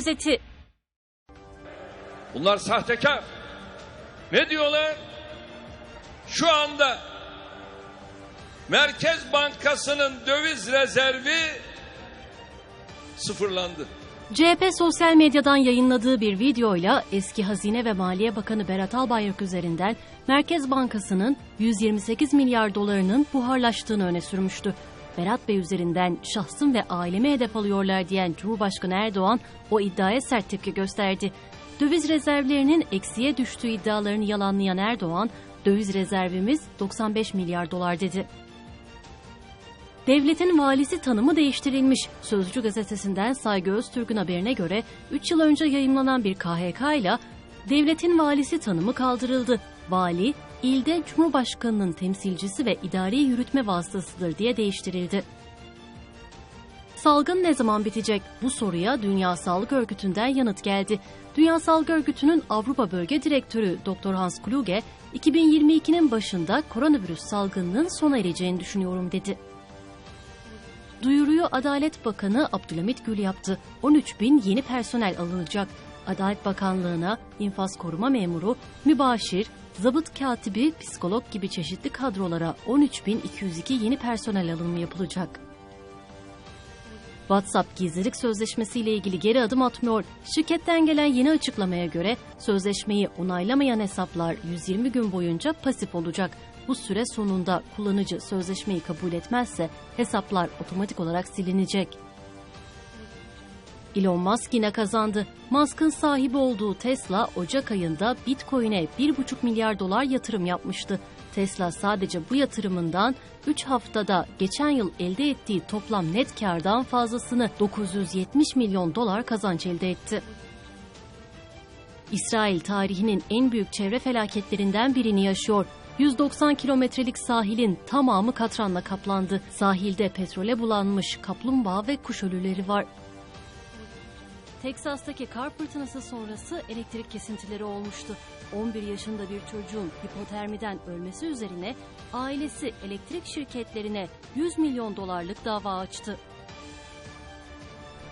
özeti. Bunlar sahtekar. Ne diyorlar? Şu anda Merkez Bankası'nın döviz rezervi sıfırlandı. CHP sosyal medyadan yayınladığı bir videoyla eski Hazine ve Maliye Bakanı Berat Albayrak üzerinden Merkez Bankası'nın 128 milyar dolarının buharlaştığını öne sürmüştü. Berat Bey üzerinden şahsım ve aileme hedef alıyorlar diyen Cumhurbaşkanı Erdoğan o iddiaya sert tepki gösterdi. Döviz rezervlerinin eksiye düştüğü iddialarını yalanlayan Erdoğan, döviz rezervimiz 95 milyar dolar dedi. Devletin valisi tanımı değiştirilmiş. Sözcü gazetesinden Saygı Öztürk'ün haberine göre 3 yıl önce yayımlanan bir KHK ile devletin valisi tanımı kaldırıldı. Vali, ilde Cumhurbaşkanı'nın temsilcisi ve idari yürütme vasıtasıdır diye değiştirildi. Salgın ne zaman bitecek? Bu soruya Dünya Sağlık Örgütü'nden yanıt geldi. Dünya Sağlık Örgütü'nün Avrupa Bölge Direktörü Dr. Hans Kluge, 2022'nin başında koronavirüs salgınının sona ereceğini düşünüyorum dedi. Duyuruyu Adalet Bakanı Abdülhamit Gül yaptı. 13 bin yeni personel alınacak. Adalet Bakanlığı'na infaz koruma memuru, mübaşir, zabıt katibi, psikolog gibi çeşitli kadrolara 13.202 yeni personel alımı yapılacak. WhatsApp gizlilik sözleşmesiyle ilgili geri adım atmıyor. Şirketten gelen yeni açıklamaya göre sözleşmeyi onaylamayan hesaplar 120 gün boyunca pasif olacak. Bu süre sonunda kullanıcı sözleşmeyi kabul etmezse hesaplar otomatik olarak silinecek. Elon Musk yine kazandı. Musk'ın sahibi olduğu Tesla Ocak ayında Bitcoin'e 1,5 milyar dolar yatırım yapmıştı. Tesla sadece bu yatırımından 3 haftada geçen yıl elde ettiği toplam net kardan fazlasını 970 milyon dolar kazanç elde etti. İsrail tarihinin en büyük çevre felaketlerinden birini yaşıyor. 190 kilometrelik sahilin tamamı katranla kaplandı. Sahilde petrole bulanmış kaplumbağa ve kuş ölüleri var. Teksas'taki kar fırtınası sonrası elektrik kesintileri olmuştu. 11 yaşında bir çocuğun hipotermiden ölmesi üzerine ailesi elektrik şirketlerine 100 milyon dolarlık dava açtı.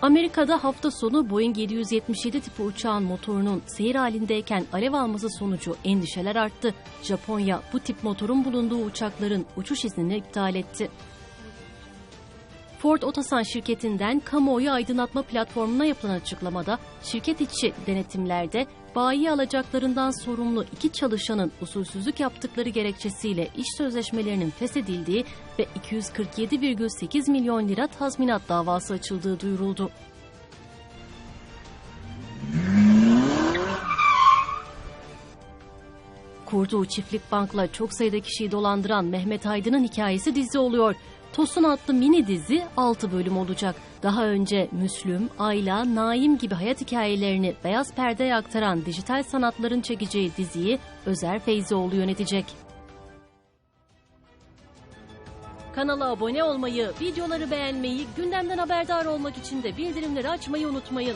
Amerika'da hafta sonu Boeing 777 tipi uçağın motorunun seyir halindeyken alev alması sonucu endişeler arttı. Japonya bu tip motorun bulunduğu uçakların uçuş iznini iptal etti. Ford Otosan şirketinden kamuoyu aydınlatma platformuna yapılan açıklamada şirket içi denetimlerde bayi alacaklarından sorumlu iki çalışanın usulsüzlük yaptıkları gerekçesiyle iş sözleşmelerinin feshedildiği ve 247,8 milyon lira tazminat davası açıldığı duyuruldu. Kurduğu çiftlik bankla çok sayıda kişiyi dolandıran Mehmet Aydın'ın hikayesi dizi oluyor. Tosun adlı mini dizi 6 bölüm olacak. Daha önce Müslüm, Ayla, Naim gibi hayat hikayelerini beyaz perdeye aktaran dijital sanatların çekeceği diziyi Özer Feyzioğlu yönetecek. Kanala abone olmayı, videoları beğenmeyi, gündemden haberdar olmak için de bildirimleri açmayı unutmayın.